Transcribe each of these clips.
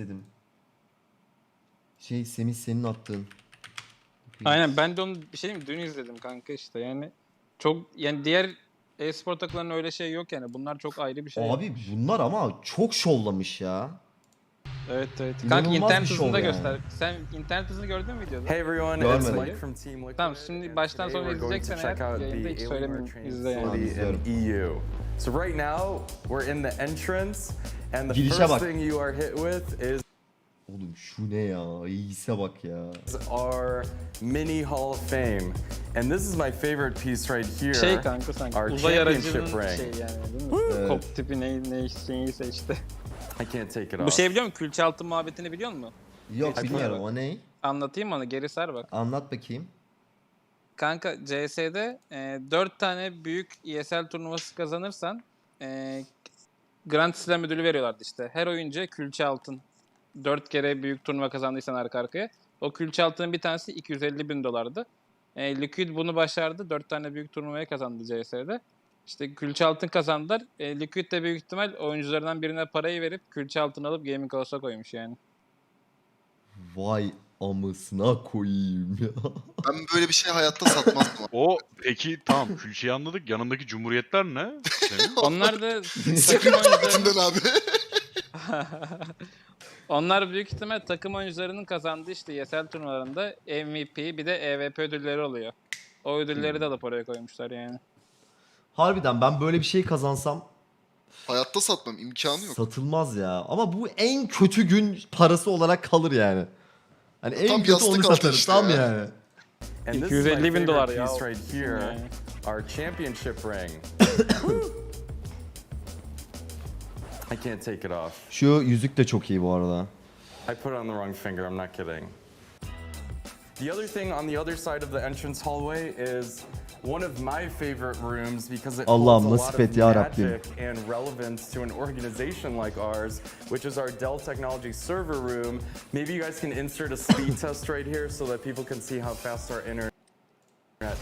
dedim. Şey Semih senin attığın. Aynen ben de onu bir şey mi? Dün izledim kanka işte yani. Çok yani diğer e-spor takılarında öyle şey yok yani. Bunlar çok ayrı bir şey. Abi bunlar ama çok şovlamış ya. Evet evet. Kanka İnanılmaz internet bir şov hızını da yani. göster. Sen internet hızını gördün mü videoda? Hey everyone, Görmedim. it's Mike from Team Liquid. Tamam, şimdi and baştan today sona we're going to izleyeceksen check eğer out yayında the hiç Alienware söylemeyeyim, training izle yani. facility in EU. So right now we're in the entrance and the Girişe first bak. thing you are hit with is Oğlum şu ne ya? İyise bak ya. our mini Hall of Fame. And this is my favorite piece right here. Şey kanka sanki Our uzay aracının championship ring. şey yani değil mi? Evet. Kop tipi ne, ne şeyiyse işte. I can't take it Bu off. şey biliyor musun? Külçe altın muhabbetini biliyor musun? Yok Hiç bilmiyorum o ne? Anlatayım mı onu? Geri sar bak. Anlat bakayım. Kanka CS'de e, 4 tane büyük ESL turnuvası kazanırsan e, Grand Slam ödülü veriyorlardı işte. Her oyuncuya külçe altın. 4 kere büyük turnuva kazandıysan arka arkaya. O külçe altının bir tanesi 250 bin dolardı. E, Liquid bunu başardı. 4 tane büyük turnuvayı kazandı CS'de. İşte külçe altın kazandılar. E, Liquid de büyük ihtimal oyuncularından birine parayı verip külçe altın alıp Gaming House'a koymuş yani. Vay amısına koyayım ya. Ben böyle bir şey hayatta satmazdım. O peki tamam külçeyi anladık. Yanındaki cumhuriyetler ne? Senin? Onlar da takım oyuncularının abi. Onlar büyük ihtimal takım oyuncularının kazandığı işte ESL turnuvalarında MVP bir de EVP ödülleri oluyor. O ödülleri de alıp oraya koymuşlar yani. Harbiden ben böyle bir şey kazansam hayatta satmam imkanı yok. satılmaz ya. Ama bu en kötü gün parası olarak kalır yani. Hani en Tam kötü yastık onu altı satarız işte tam ya. yani. And this is my 250 bin favorite dolar ya. piece right here, our championship ring. I can't take it off. Şu yüzük de çok iyi bu arada. I put it on the wrong finger, I'm not kidding. The other thing on the other side of the entrance hallway is one of my favorite rooms because it Allah'ım holds a nasip lot et of ya Rabbim. magic and relevance to an organization like ours, which is our Dell Technology server room. Maybe you guys can insert a speed test right here so that people can see how fast our internet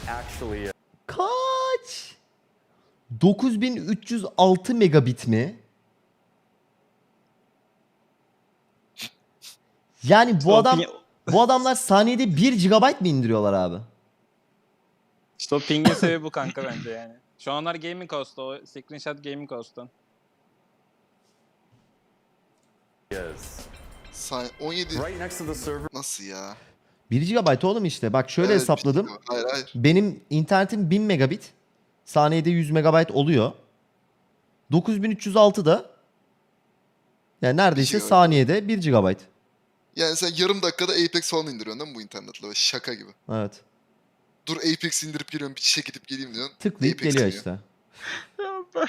actually is. Kaç? 9306 megabit mi? Yani bu adam bu adamlar saniyede 1 GB mi indiriyorlar abi? İşte o pingin sebebi bu kanka bence yani. Şu anlar Gaming House'da o Screenshot Gaming House'dan. Sa- 17 Right next to the server nasıl ya? 1 GB oğlum işte. Bak şöyle Evet, hesapladım. Hayır hayır. Benim internetim 1000 megabit. Saniyede 100 megabayt oluyor. 9306 da yani neredeyse GB. saniyede 1 GB. Yani sen yarım dakikada Apex falan indiriyorsun değil mi bu internetle? Böyle şaka gibi. Evet. Dur Apex indirip geliyorum bir çişe gidip geleyim diyorsun. Tıklayıp Apex geliyor işte. ya ben,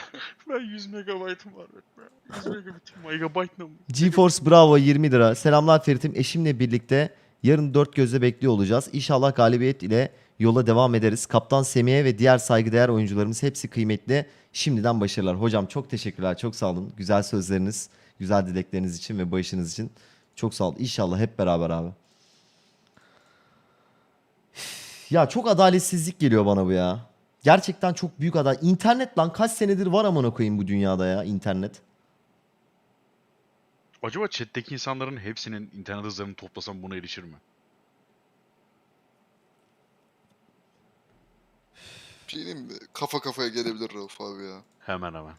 ben 100 megabaytım var. Ben 100 megabaytım. Megabayt ne? GeForce Bravo 20 lira. Selamlar Ferit'im. Eşimle birlikte yarın dört gözle bekliyor olacağız. İnşallah galibiyet ile yola devam ederiz. Kaptan Semih'e ve diğer saygıdeğer oyuncularımız hepsi kıymetli. Şimdiden başarılar. Hocam çok teşekkürler. Çok sağ olun. Güzel sözleriniz, güzel dilekleriniz için ve bağışınız için. Çok sağ olun. İnşallah hep beraber abi. Ya çok adaletsizlik geliyor bana bu ya. Gerçekten çok büyük adalet. İnternet lan kaç senedir var amına koyayım bu dünyada ya internet. Acaba chat'teki insanların hepsinin internet hızlarını toplasam buna erişir mi? Bir şey diyeyim mi? Kafa kafaya gelebilir Rauf abi ya. Hemen hemen.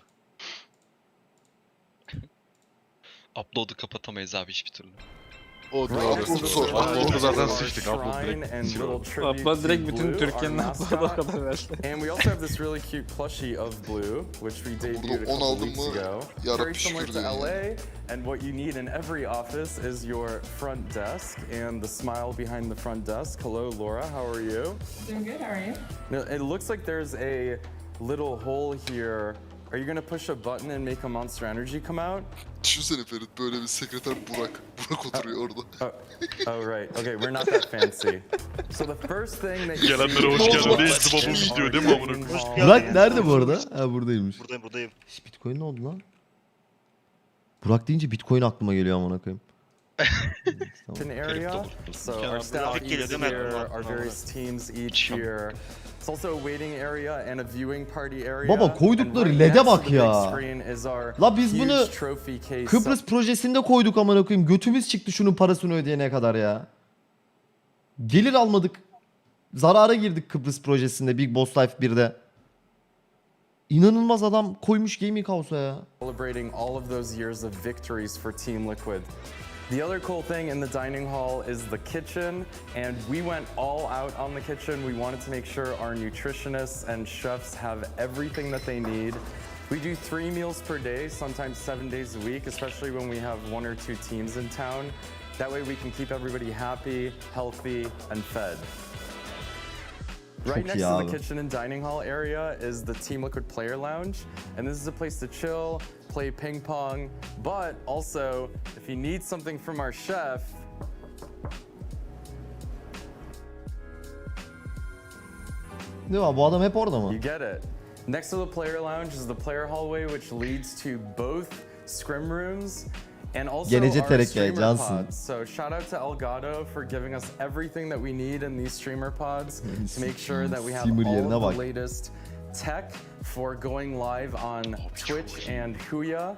Upload'u kapatamayız abi hiçbir türlü. O Right da next to upload the zor. server Upload'u zaten sıçtık, upload direkt and little tribute Upload direkt bütün Türkiye'nin our mascot. kadar verdi. And we also have this really cute plushie of Blue, which we debuted a on couple weeks ago. Very similar to diyorum LA, and what you need in every office is your front desk and the smile behind the front desk. Hello, Laura, how are you? Doing good. How are you? Now, it looks like there's a little hole here. Are you gonna push a button and make a Monster Energy come out? Düşünsene Ferit böyle bir sekreter Burak. Burak oturuyor orada. Oh, oh right. Okay, we're not that fancy. So the first thing that you Gelenlere hoş geldin. bu our video değil mi amına koyayım? Burak nerede bu arada? Ha buradaymış. Buradayım buradayım. Şş, Bitcoin ne oldu lan? Burak deyince Bitcoin aklıma geliyor amına koyayım. Area. olur. So our staff mi? here, our various teams Şam. here. It's also a waiting area and a viewing party area. Baba, koydukları right LED'e bak ya. La biz bunu Kıbrıs projesinde koyduk amına koyayım. Götümüz çıktı şunun parasını ödeyene kadar ya. Gelir almadık. Zarara girdik Kıbrıs projesinde Big Boss Life 1'de. İnanılmaz adam koymuş Gaming House'a ya. celebrating all of those years of victories for Team Liquid. The other cool thing in the dining hall is the kitchen, and we went all out on the kitchen. We wanted to make sure our nutritionists and chefs have everything that they need. We do three meals per day, sometimes seven days a week, especially when we have one or two teams in town. That way we can keep everybody happy, healthy, and fed. Right next to the kitchen and dining hall area is the Team Liquid Player Lounge, and this is a place to chill, play ping pong, but also if you need something from our chef, Değil mi? Bu adam hep orada mı? you get it. Next to the player lounge is the player hallway, which leads to both scrim rooms and also Gelece our Tereke, streamer Johnson. pods. So shout out to Elgato for giving us everything that we need in these streamer pods to make sure that we have Simul yerine all of bak. the latest tech for going live on Twitch and Huya.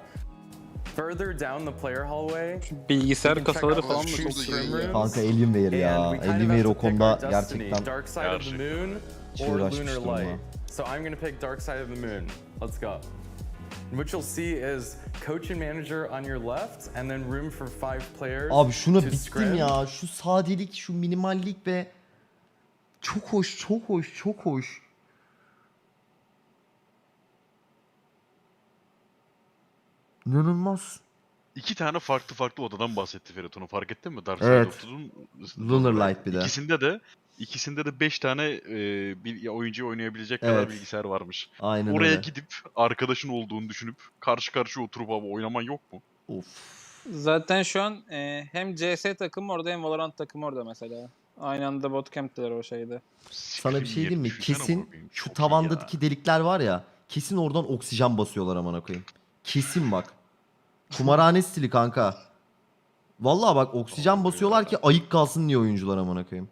Further down the player hallway, Bilgisayar You can check kasaları out falan the da shoe çok Şurada iyi. ya. rooms. Kanka Alienware ya. And we Alienware o to pick konuda gerçekten Dark Side of the Moon Hiç or Lunar uğraşmıştım Light. So I'm gonna pick Dark Side of the Moon. Let's go. What you'll see is coach and manager on your left, and then room for five players. Abi şuna bittim ya. Şu sadelik, şu minimallik ve çok hoş, çok hoş, çok hoş. İnanılmaz. İki tane farklı farklı odadan bahsetti Ferit onu fark ettin mi? Dark Evet. Side of the Moon, Lunar Light bir de. İkisinde de ikisinde de 5 tane e, bir oyuncu oynayabilecek kadar Evet. bilgisayar varmış. Aynen Oraya öyle. gidip arkadaşın olduğunu düşünüp karşı karşıya oturup abi oynaman yok mu? Of. Zaten şu an e, hem CS takımı orada hem Valorant takımı orada mesela. Aynı anda bootcamp'teler o şeyde. Sana bir şey diyeyim mi? Düşünsene Kesin şu tavandaki delikler var ya. Kesin oradan oksijen basıyorlar amına koyayım. Kesin bak. Kumarhane stili kanka. Vallahi bak oksijen basıyorlar ki ayık kalsın diye oyuncular amına koyayım.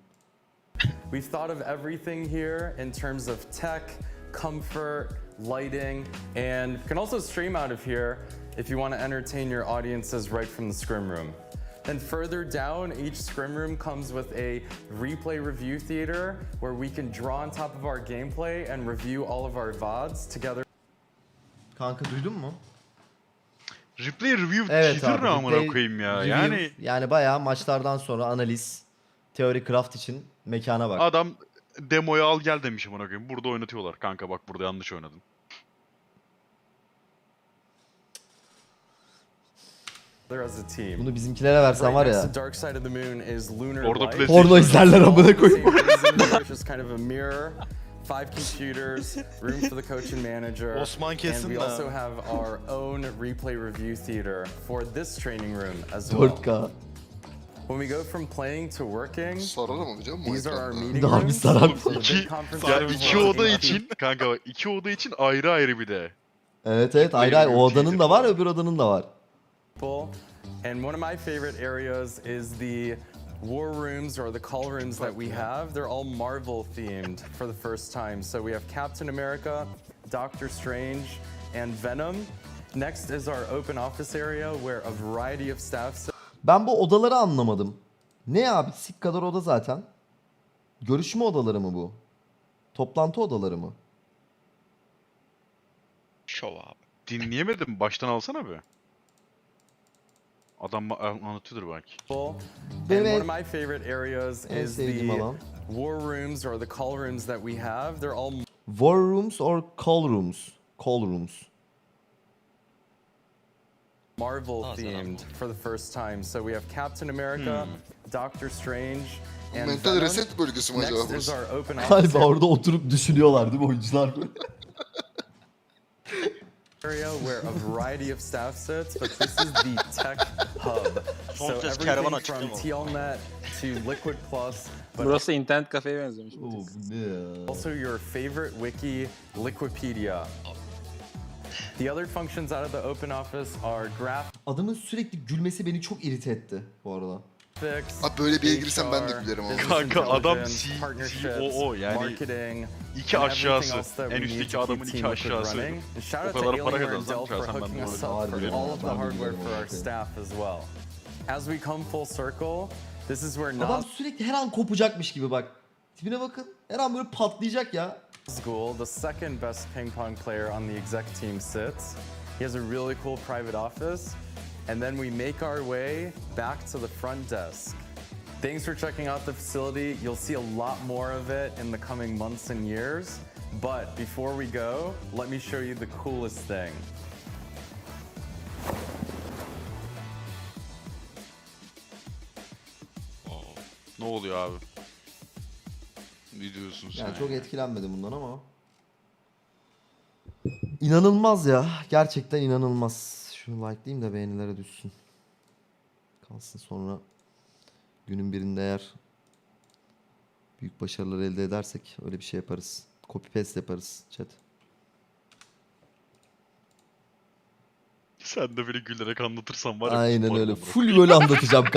We've thought of everything here in terms of tech, comfort, lighting, and you can also stream out of here if you want to entertain your audiences right from the scrim room. Then further down, each scrim room comes with a replay review theater where we can draw on top of our gameplay and review all of our VODs together Kanka duydun mu? Replay review Evet cheater abi. ne amına replay koyayım ya. review, Yani yani bayağı maçlardan sonra analiz, teori craft için mekana bak. adam demoyu al gel demiş amına koyayım. Burada oynatıyorlar. Kanka bak burada yanlış oynadın. as a team. Bunu bizimkilere versen var ya. Orada Porno izlerler amına koyayım. Five computers, room for the coach and manager. Osman and we also have our own replay review theater for this training room as well. 4K. When we go from playing to working, Sarar ama biliyor musun? these are our meeting Daha bir rooms. sarar. So the İki, conference yani rooms iki oda looking için kanka bak, iki oda için ayrı ayrı bir de. Evet evet ayrı ayrı. O odanın da var öbür odanın da var. people. And one of my favorite areas is the war rooms or the call rooms that we have. They're all Marvel themed for the first time. So we have Captain America, Doctor Strange, and Venom. Next is our open office area where a variety of staff sit Ben bu odaları anlamadım. Ne abi? Sik kadar oda zaten. Görüşme odaları mı bu? Toplantı odaları mı? Şov abi. Dinleyemedim. Baştan alsana be. Adam anlatıyordur belki. And one of my favorite areas en is sevdiğim the alan. war rooms or the call rooms that we have. They're all War rooms or call rooms? Call rooms. Marvel Ah, themed for the first time. So we have Captain America, Doctor Strange, and Mental Venom. reset bölgesi mi acaba Next is burası? our open Galiba orada oturup düşünüyorlar değil mi oyuncular? area where a variety of staff sits, but this is the tech hub. So Son ses kervan everything from mi? TLNet to Liquid Plus, but Burası internet kafeye benzemiş. Oo, bu ne ya? also your favorite wiki, Liquipedia. The other functions out of the open office are Adamın sürekli gülmesi beni çok irite etti bu arada. graphics. Abi böyle bir yere girsem ben de HR, gülerim ama. business Kanka adam intelligence, C- partnerships, COO yani marketing, iki and aşağısı. everything else that En üstteki keep adamın iki Liquid aşağısı. running. And shout O out to kadar para Alienware and kazansam Dell for şahsen ben hooking de us uğraşmam. up for Harbiden. all of the Ben de hardware biliyorum for our abi. staff as well. As we come full circle, this is where Adam Nas sürekli her an kopacakmış gibi bak. Tipine bakın. Her an böyle patlayacak ya. School, the second best ping pong player on the exec team sits. He has a really cool private office. And then we make our way back to the front desk. Thanks for checking out the facility. You'll see a lot more of it in the coming months and years. But before we go, let me show you the coolest thing. Ne oluyor abi? Ne diyorsun sen? Yani çok etkilenmedim bundan ama. İnanılmaz ya. Gerçekten inanılmaz. Şunu like'layayım da beğenilere düşsün. Kalsın sonra günün birinde eğer büyük başarılar elde edersek öyle bir şey yaparız. Copy paste yaparız chat. Sen de böyle gülerek anlatırsan var ya. Aynen öyle. Full böyle anlatacağım